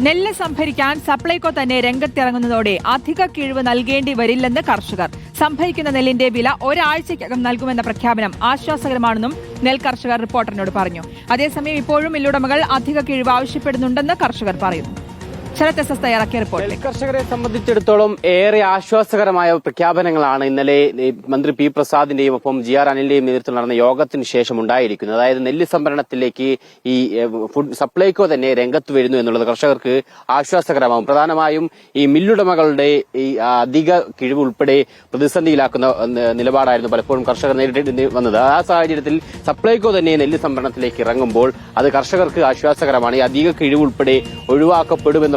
നെല്ല് സംഭരിക്കാൻ സപ്ലൈകോ തന്നെ രംഗത്തിറങ്ങുന്നതോടെ അധിക കിഴിവ് നൽകേണ്ടി വരില്ലെന്ന് കർഷകർ. സംഭരിക്കുന്ന നെല്ലിന്റെ വില ഒരാഴ്ചയ്ക്കകം നൽകുമെന്ന പ്രഖ്യാപനം ആശ്വാസകരമാണെന്നും നെൽ കർഷകർ റിപ്പോർട്ടറിനോട് പറഞ്ഞു. അതേസമയം ഇപ്പോഴും മില്ലുടമകൾ അധിക കിഴിവ് ആവശ്യപ്പെടുന്നുണ്ടെന്ന് കർഷകർ പറയുന്നു. ശരത് എസ് റിപ്പോർട്ടിലേക്ക് കർഷകരെ സംബന്ധിച്ചിടത്തോളം ഏറെ ആശ്വാസകരമായ പ്രഖ്യാപനങ്ങളാണ് ഇന്നലെ മന്ത്രി പി പ്രസാദിന്റെയും ഒപ്പം ജി ആർ അനിലിന്റെയും നേതൃത്വത്തിൽ നടന്ന യോഗത്തിന് ശേഷം ഉണ്ടായിരിക്കുന്നത്. അതായത് നെല്ല് സംഭരണത്തിലേക്ക് ഈ ഫുഡ് സപ്ലൈകോ തന്നെ രംഗത്ത് വരുന്നു എന്നുള്ളത് കർഷകർക്ക് ആശ്വാസകരമാകും പ്രധാനമായും ഈ മില്ലുടമകളുടെ ഈ അധിക കിഴിവ് ഉൾപ്പെടെ പ്രതിസന്ധിയിലാക്കുന്ന നിലപാടായിരുന്നു പലപ്പോഴും കർഷകർ നേരിട്ട് വന്നത്. ആ സാഹചര്യത്തിൽ സപ്ലൈകോ തന്നെ നെല്ല് സംഭരണത്തിലേക്ക് ഇറങ്ങുമ്പോൾ അത് കർഷകർക്ക് ആശ്വാസകരമാണ്. ഈ അധിക കിഴിവ് ഉൾപ്പെടെ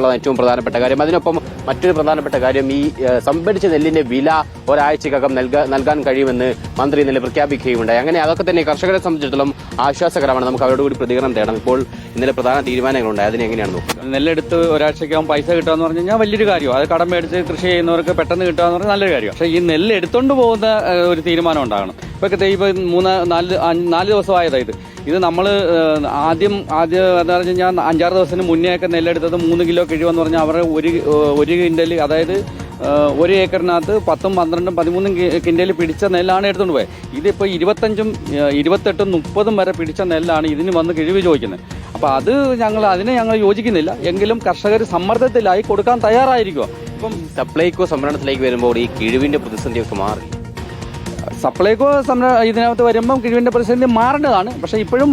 ഒഴിവാക്കപ്പെടുമെന്നുള്ളതാണ് ഏറ്റവും പ്രധാനപ്പെട്ട കാര്യം. അതിനൊപ്പം മറ്റൊരു പ്രധാനപ്പെട്ട കാര്യം ഈ സംഭരിച്ച നെല്ലിന്റെ വില ഒരാഴ്ചക്കകം നൽകാ- നൽകാൻ കഴിയുമെന്ന് മന്ത്രി ഇന്നലെ പ്രഖ്യാപിക്കുകയുണ്ടായി. അങ്ങനെ അതൊക്കെ തന്നെ കർഷകരെ സംബന്ധിച്ചിടത്തോളം ആശ്വാസകരമാണ്. നമുക്ക് അവരോട് കൂടി പ്രതികരണം തേടണം. ഇപ്പോൾ ഇന്നലെ പ്രധാന തീരുമാനങ്ങളുണ്ടായി. അതിനെ എങ്ങനെയാണ് നോക്കുക? നെല്ലെടുത്ത് ഒരാഴ്ചക്കകം പൈസ കിട്ടുക എന്ന് പറഞ്ഞു കഴിഞ്ഞാൽ വലിയൊരു കാര്യം അത് കടം മേടിച്ച് കൃഷി ചെയ്യുന്നവർക്ക് പെട്ടെന്ന് കിട്ടുക എന്ന് പറഞ്ഞാൽ നല്ലൊരു കാര്യം പക്ഷേ ഈ നെല്ല് എടുത്തോണ്ട് പോകുന്ന ഒരു തീരുമാനം ഉണ്ടാകണം. ഇപ്പൊ ഇപ്പൊ മൂന്ന് നാല് നാല് ദിവസമായതാ ഇത് നമ്മൾ ആദ്യം ആദ്യം എന്താ പറഞ്ഞു കഴിഞ്ഞാൽ അഞ്ചാറ് ദിവസത്തിന് മുന്നേ ഒക്കെ നെല്ലെടുത്തത് മൂന്ന് കിലോ കിഴിവെന്ന് പറഞ്ഞാൽ അവരുടെ ഒരു ഒരു കിൻഡൽ അതായത് ഒരു ഏക്കറിനകത്ത് പത്തും പന്ത്രണ്ടും പതിമൂന്നും കി- കിൻഡൽ പിടിച്ച നെല്ലാണ് എടുത്തുകൊണ്ട് പോയത് ഇതിപ്പോൾ ഇരുപത്തഞ്ചും ഇരുപത്തെട്ടും മുപ്പതും വരെ പിടിച്ച നെല്ലാണ് ഇതിന് വന്ന് കിഴിവ് ചോദിക്കുന്നത്. അപ്പോൾ അത് ഞങ്ങൾ അതിനെ ഞങ്ങൾ യോജിക്കുന്നില്ല. എങ്കിലും കർഷകർ സമ്മർദ്ദത്തിലായി കൊടുക്കാൻ തയ്യാറായിരിക്കുക ഇപ്പം സപ്ലൈകോ സംഭരണത്തിലേക്ക് വരുമ്പോൾ ഈ കിഴിവിന്റെ പ്രതിസന്ധിയൊക്കെ മാറി. സപ്ലൈകോ സംര ഇതിനകത്ത് വരുമ്പം കിഴിവിന്റെ പ്രതിസന്ധി മാറേണ്ടതാണ്. പക്ഷേ ഇപ്പോഴും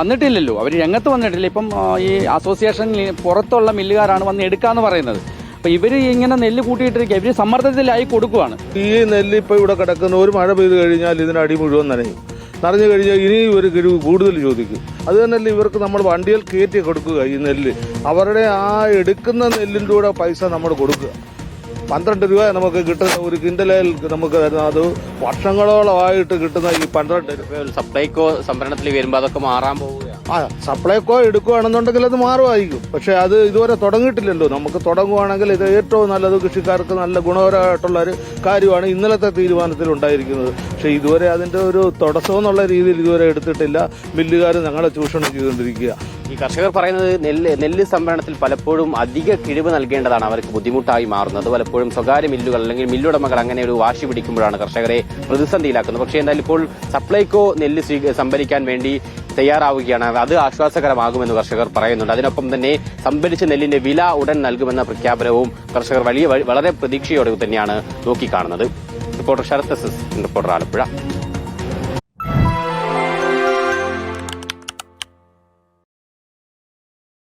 വന്നിട്ടില്ലല്ലോ. അവർ രംഗത്ത് വന്നിട്ടില്ല. ഇപ്പം ഈ അസോസിയേഷൻ പുറത്തുള്ള മില്ലുകാരാണ് വന്ന് എടുക്കാന്ന് പറയുന്നത്. അപ്പോൾ ഇവർ ഇങ്ങനെ നെല്ല് കൂട്ടിയിട്ടിരിക്കുക. ഇവർ സമ്മർദ്ദത്തിലായി കൊടുക്കുവാണ്. ഈ നെല്ല് ഇപ്പോൾ ഇവിടെ കിടക്കുന്ന ഒരു മഴ പെയ്ത് കഴിഞ്ഞാൽ ഇതിന് അടി മുഴുവൻ നനയും. നിറഞ്ഞു കഴിഞ്ഞാൽ ഇനി ഒരു കിഴിവ് കൂടുതൽ ചോദിക്കും. അത് തന്നെയല്ല ഇവർക്ക് നമ്മൾ വണ്ടിയിൽ കയറ്റി കൊടുക്കുക ഈ നെല്ല്. അവരുടെ ആ എടുക്കുന്ന നെല്ലിന്റെ കൂടെ പൈസ നമ്മൾ കൊടുക്കുക. പന്ത്രണ്ട് രൂപ നമുക്ക് കിട്ടുന്ന ഒരു കിൻഡലിൽ നമുക്ക് തരുന്ന അത് വർഷങ്ങളോളമായിട്ട് കിട്ടുന്ന ഈ പന്ത്രണ്ട് രൂപ. സപ്ലൈകോ സംഭരണത്തിൽ വരുമ്പോൾ അതൊക്കെ മാറാൻ പോവുകയാണ് ആ സപ്ലൈകോ എടുക്കുകയാണെന്നുണ്ടെങ്കിൽ അത് മാറുമായിരിക്കും. പക്ഷെ അത് ഇതുവരെ തുടങ്ങിയിട്ടില്ലല്ലോ. നമുക്ക് തുടങ്ങുവാണെങ്കിൽ ഇത് ഏറ്റവും നല്ലത് കൃഷിക്കാർക്ക് നല്ല ഗുണപരമായിട്ടുള്ള ഒരു കാര്യമാണ് ഇന്നലത്തെ തീരുമാനത്തിൽ ഉണ്ടായിരിക്കുന്നത്. പക്ഷെ ഇതുവരെ അതിന്റെ ഒരു തടസ്സം എന്നുള്ള രീതിയിൽ ഇതുവരെ എടുത്തിട്ടില്ല. മില്ലുകാർ ഞങ്ങളെ ചൂഷണം ചെയ്തുകൊണ്ടിരിക്കുക ഈ കർഷകർ പറയുന്നത് നെല്ല് നെല്ല് സംഭരണത്തിൽ പലപ്പോഴും അധിക കിഴിവ് നൽകേണ്ടതാണ് അവർക്ക് ബുദ്ധിമുട്ടായി മാറുന്നത്. പലപ്പോഴും സ്വകാര്യ മില്ലുകൾ അല്ലെങ്കിൽ മില്ലുടമകൾ അങ്ങനെ ഒരു വാശി പിടിക്കുമ്പോഴാണ് കർഷകരെ പ്രതിസന്ധിയിലാക്കുന്നത്. പക്ഷേ എന്തായാലും ഇപ്പോൾ സപ്ലൈകോ നെല്ല് സംഭരിക്കാൻ വേണ്ടി തയ്യാറാവുകയാണ്. അത് ആശ്വാസകരമാകുമെന്ന് കർഷകർ പറയുന്നുണ്ട്. അതിനൊപ്പം തന്നെ സംഭരിച്ച നെല്ലിന്റെ വില ഉടൻ നൽകുമെന്ന പ്രഖ്യാപനവും കർഷകർ വലിയ വളരെ പ്രതീക്ഷയോടെ തന്നെയാണ് നോക്കിക്കാണുന്നത്. Reporter Sarath reporter Alappuzha.